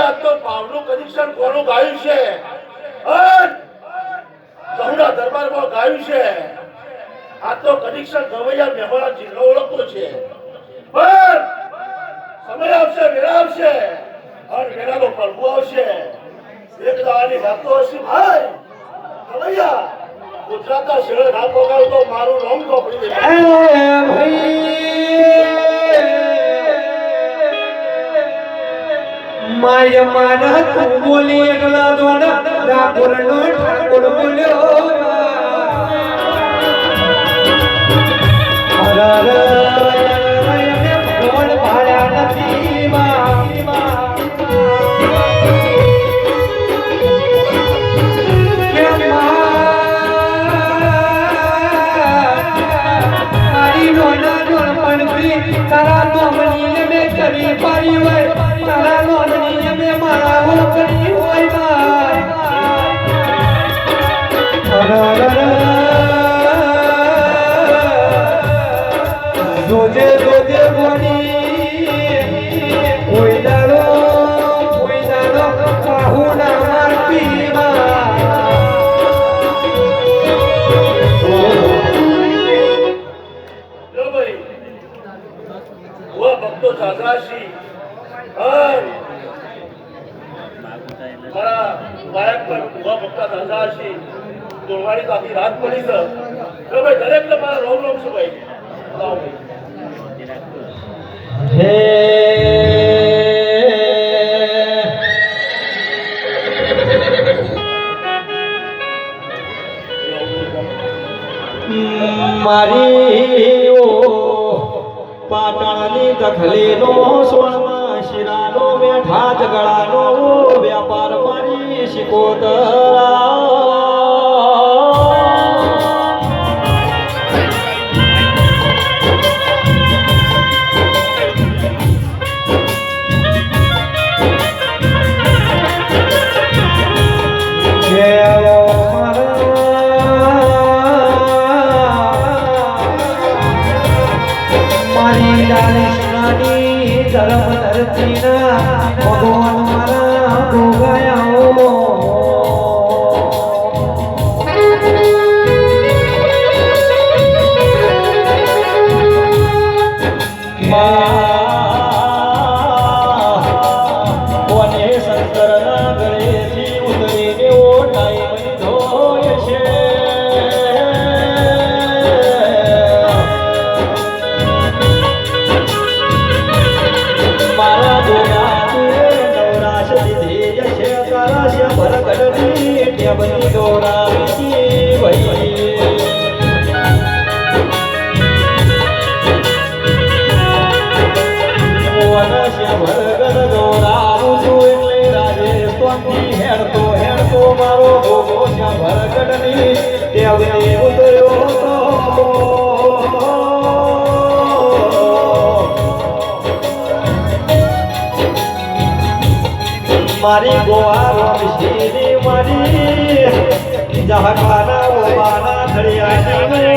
આ તો પાવનું તો સમય આવશે, વેળા આવશે. અને વેળાનો આવશે. એક દાવાની વાતો હશે. ભાઈ, ગવૈયા, ગુજરાતના શહેર તો મારું નામ ચોપડી દે એ માય માન તું બોલી એકલા દોડ ઠાકોર નો ઠાકોર બોલ્યો. મારી તારા નોમની મેં કરી પાડી હોય તારા નોમની મેં મારા હું કરી હોય ભાઈ જોજે જોજે બોલી तो जागराशी मला गायक पण उभा बघता जागराशी दोळवाडी जाती रात पडीच तर भाई दरेकला मला रोम रोम सुभाई हे. Maria. પાટણની દખલીનો સોનમાં શિરાનો બેઠા જગડાનો વ્યાપાર મારી શિકોતરા મારી ડાલેશનાની ધર્મ ધરતીના ભગવાન છું એટલે રાજેશ્વરથી હેડતો હેડતો મારો ભોગો છે ભરગડની દેવ ઉતર્યો મારી ગોવા વંશીની મારી. જહકાના ઓબાના ધડિયાની